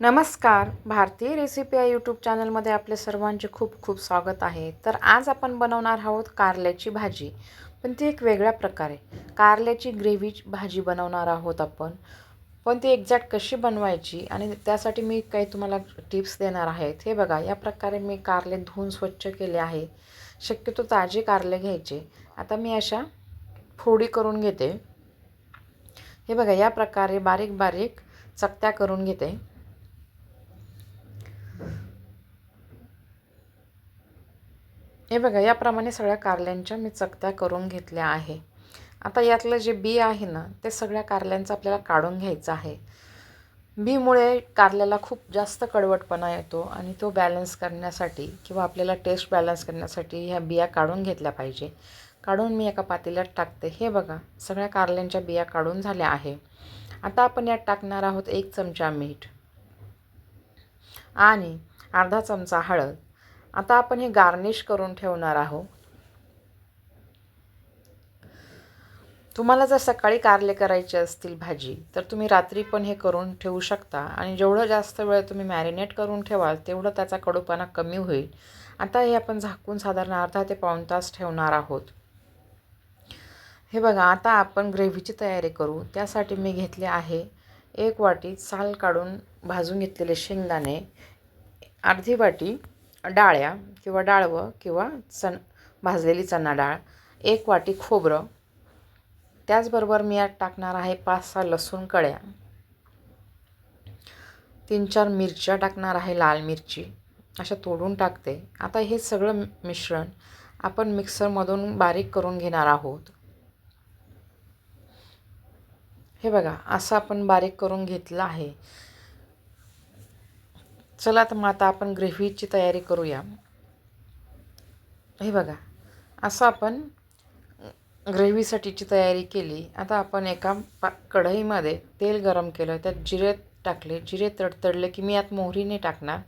नमस्कार. भारतीय रेसिपी या यूट्यूब चॅनलमध्ये आपले सर्वांचे खूप खूप स्वागत आहे. तर आज आपण बनवणार आहोत कारल्याची भाजी. पण ती एक वेगळ्या प्रकारे. कारल्याची ग्रेव्ही भाजी बनवणार आहोत आपण. पण ती एक्झॅक्ट कशी बनवायची आणि त्यासाठी मी काही तुम्हाला टिप्स देणार आहेत. हे बघा या प्रकारे मी कारले धुवून स्वच्छ केले आहे. शक्यतो ताजे कारले घ्यायचे. आता मी अशा फोडी करून घेते. हे बघा या प्रकारे बारीक बारीक चकत्या करून घेते. हे बघा याप्रमाणे सगळ्या कारल्यांच्या मी चकत्या करून घेतल्या आहे. आता यातलं जे बी आहे ना ते सगळ्या कारल्यांचं आपल्याला काढून घ्यायचं आहे. बीमुळे कारल्याला खूप जास्त कडवटपणा येतो आणि तो बॅलन्स करण्यासाठी किंवा आपल्याला टेस्ट बॅलन्स करण्यासाठी ह्या बिया काढून घेतल्या पाहिजे. काढून मी एका पातेल्यात टाकते. हे बघा सगळ्या कारल्यांच्या बिया काढून झाल्या आहे. आता आपण यात टाकणार आहोत एक चमचा मीठ आणि अर्धा चमचा हळद. आता आपण हे गार्निश करून ठेवणार आहोत. तुम्हाला जर सकाळी कारले करायचे असतील भाजी तर तुम्ही रात्री पण हे करून ठेवू शकता. आणि जेवढं जास्त वेळ तुम्ही मॅरिनेट करून ठेवाल तेवढं त्याचा कडूपणा कमी होईल. आता हे आपण झाकून साधारण अर्धा ते पाऊण तास ठेवणार आहोत. हे बघा आता आपण ग्रेव्हीची तयारी करू. त्यासाठी मी घेतले आहे एक वाटी साल काढून भाजून घेतलेले शेंगदाणे. अर्धी वाटी डाळ्या किंवा डाळवं किंवा चण भाजलेली चणा डाळ एक वाटी खोबरं. त्याचबरोबर मी यात टाकणार आहे पाच सहा लसूण कळ्या. तीन चार मिरच्या टाकणार आहे लाल मिरची. अशा तोडून टाकते. आता हे सगळं मिश्रण आपण मिक्सरमधून बारीक करून घेणार आहोत. हे बघा असं आपण बारीक करून घेतलं आहे. चला तर मग आता आपण ग्रेव्हीची तयारी करूया. हे बघा असं आपण ग्रेव्हीसाठीची तयारी केली. आता आपण एका पा कढईमध्ये तेल गरम केलं त्यात जिरे टाकले. जिरे तडतडले की मी यात मोहरीने टाकणार.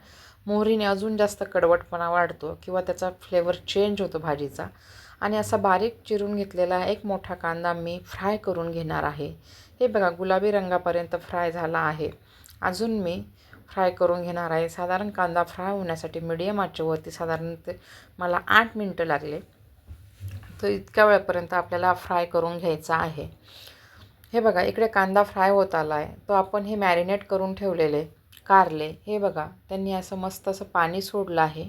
मोहरीने अजून जास्त कडवटपणा वाढतो किंवा त्याचा फ्लेवर चेंज होतो भाजीचा. आणि असा बारीक चिरून घेतलेला एक मोठा कांदा मी फ्राय करून घेणार आहे. हे बघा गुलाबी रंगापर्यंत फ्राय झाला आहे. अजून मी फ्राय करून घेणार आहे. साधारण कांदा फ्राय होण्यासाठी मिडियम आचेवरती साधारण ते मला आठ मिनटं लागले. तर इतक्या वेळापर्यंत आपल्याला फ्राय करून घ्यायचा आहे. हे बघा इकडे कांदा फ्राय होत आला आहे तो आपण हे मॅरिनेट करून ठेवलेले कारले. हे बघा त्यांनी असं मस्त असं पाणी सोडलं आहे.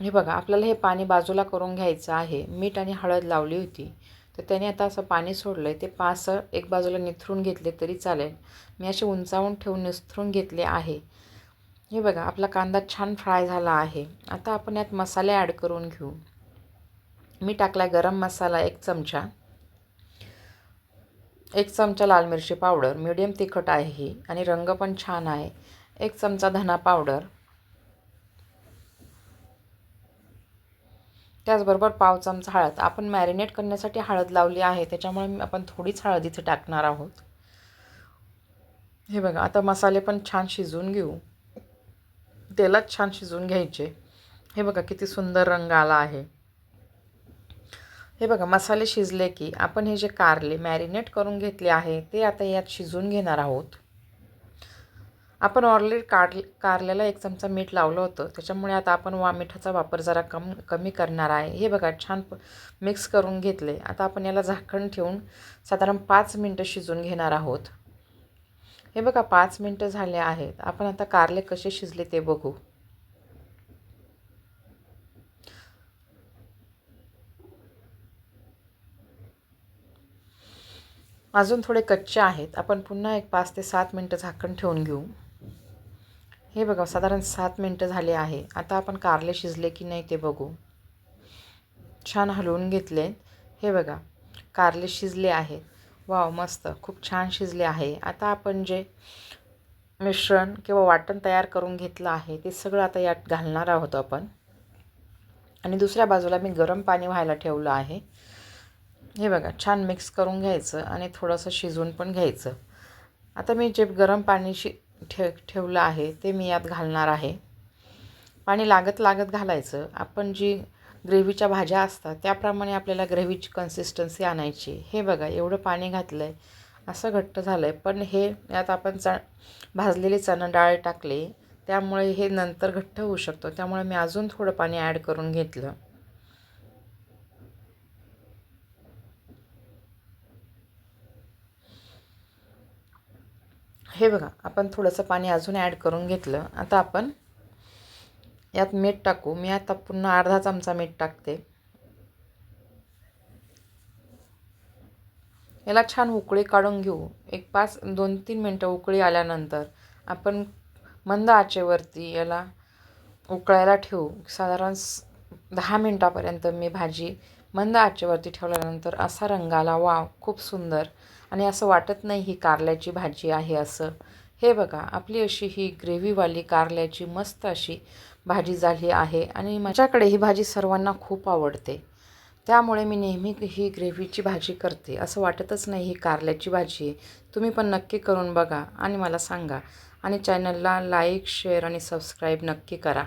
हे बघा आपल्याला हे पाणी बाजूला करून घ्यायचं आहे. मीठ आणि हळद लावली होती. तर त्याने आता असं पाणी सोडलं आहे ते पास एक बाजूला निथरून घेतले तरी चालेल. मी असे उंचावून ठेवून निथरून घेतले आहे. हे बघा आपला कांदा छान फ्राय झाला आहे. आता आपण यात मसाले ॲड करून घेऊ. मी टाकला गरम मसाला एक चमचा. एक चमचा लाल मिरची पावडर. मीडियम तिखट आहे ही. आणि रंग पण छान आहे. एक चमचा धना पावडर. त्याचबरोबर पाव चमचा हळद. आपण मॅरिनेट करण्यासाठी हळद लावली आहे. त्याच्यामुळे आपण थोडीच हळद इथे टाकणार आहोत. हे बघा आता मसाले पण छान शिजवून घेऊ. तेलात छान शिजवून घ्यायचे. हे बघा किती सुंदर रंग आला आहे. हे बघा मसाले शिजले की आपण हे जे कारले मॅरिनेट करून घेतले आहे ते आता यात शिजवून घेणार आहोत. आपण ऑलरेडी कार कारल्याला एक चमचा मीठ लावलं होतं. त्याच्यामुळे आता आपण वा मिठाचा वापर जरा कम कमी करणार आहे. हे बघा छान मिक्स करून घेतले. आता आपण याला झाकण ठेवून साधारण पाच मिनटं शिजून घेणार आहोत. हे बघा पाच मिनटं झाले आहेत. आपण आता कारले कसे शिजले ते बघू. अजून थोडे कच्चे आहेत. आपण पुन्हा एक पाच ते सात मिनटं झाकण ठेवून घेऊ. हे बघा साधारण सात मिनटं झाले आहे. आता आपण कारले शिजले की नाही ते बघू. छान हलवून घेतले हे बघा कारले शिजले आहेत. वाव मस्त. खूप छान शिजले आहे. आता आपण जे मिश्रण किंवा वाटण तयार करून घेतलं आहे ते सगळं आता यात घालणार आहोत आपण. आणि दुसऱ्या बाजूला मी गरम पाणी व्हायला ठेवलं आहे. हे बघा छान मिक्स करून घ्यायचं आणि थोडंसं शिजवून पण घ्यायचं. आता मी जे गरम पाणी शि ठे ठेवलं आहे ते मी यात घालणार आहे. पाणी लागत लागत घालायचं. आपण जी ग्रेव्हीच्या भाज्या असतात त्याप्रमाणे आपल्याला ग्रेव्हीची कन्सिस्टन्सी आणायची. हे बघा एवढं पाणी घातलं आहे असं घट्ट झालं आहे पण हे यात आपण च भाजलेली चणा डाळ टाकली. त्यामुळे हे नंतर घट्ट होऊ शकतो. त्यामुळे मी अजून थोडं पाणी ॲड करून घेतलं. हे बघा आपण थोडंसं पाणी अजून ॲड करून घेतलं. आता आपण यात मीठ टाकू. मी आता पुन्हा अर्धा चमचा मीठ टाकते. याला छान उकळी काढून घेऊ. एक पाच दोन तीन मिनटं उकळी आल्यानंतर आपण मंद आचेवरती याला उकळायला ठेवू. साधारण दहा मिनटापर्यंत मी भाजी मंद आचेवरती ठेवल्यानंतर असा रंग आला वाव. खूप सुंदर. आणि असं वाटत नाही ही कारल्याची भाजी आहे असं. हे बघा आपली अशी ही ग्रेव्हीवाली कारल्याची मस्त अशी भाजी झाली आहे आणि माझ्याकडे ही भाजी सर्वांना खूप आवडते. त्यामुळे मी नेहमी ही ग्रेव्हीची भाजी करते. असं वाटतच नाही ही कारल्याची भाजी आहे. तुम्ही पण नक्की करून बघा आणि मला सांगा. आणि चॅनलला लाईक शेअर आणि सबस्क्राईब नक्की करा.